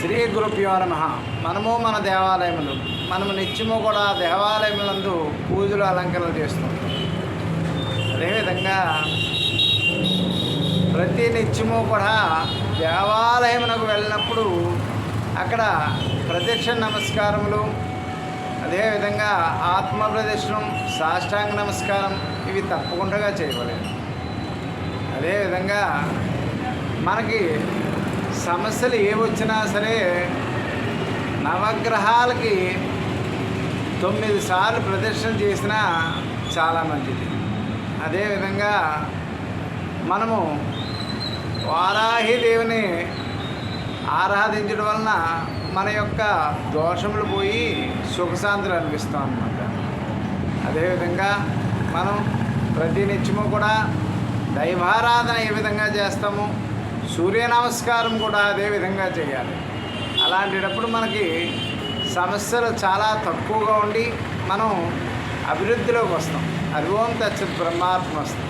శ్రీ గురుభ్యో నమ. మనము మన దేవాలయములు మనము నిత్యము కూడా దేవాలయములందు పూజలు అలంకరణలు చేస్తాం. అదేవిధంగా ప్రతి నిత్యము కూడా దేవాలయమునకు వెళ్ళినప్పుడు అక్కడ ప్రత్యక్ష నమస్కారములు అదేవిధంగా ఆత్మ ప్రదర్శనం సాష్టాంగ నమస్కారం ఇవి తప్పకుండా చేయవలేదు అదేవిధంగా మనకి సమస్యలు ఏవొచ్చినా సరే నవగ్రహాలకి తొమ్మిది సార్లు ప్రదర్శన చేసినా చాలా మంచిది. అదేవిధంగా మనము వారాహి దేవుని ఆరాధించడం వలన మన యొక్క దోషములు పోయి సుఖశాంతులు అనిపిస్తాం అన్నమాట అదేవిధంగా మనం ప్రతి నిత్యము కూడా దైవారాధన ఏ విధంగా చేస్తాము? సూర్య నమస్కారం కూడా అదే విధంగా చేయాలి. అలాంటిటప్పుడు మనకి సమస్యలు చాలా తక్కువగా ఉండి మనం అభివృద్ధిలోకి వస్తాం. అది ఓం తచ్చత్ బ్రహ్మాత్మ వస్తాం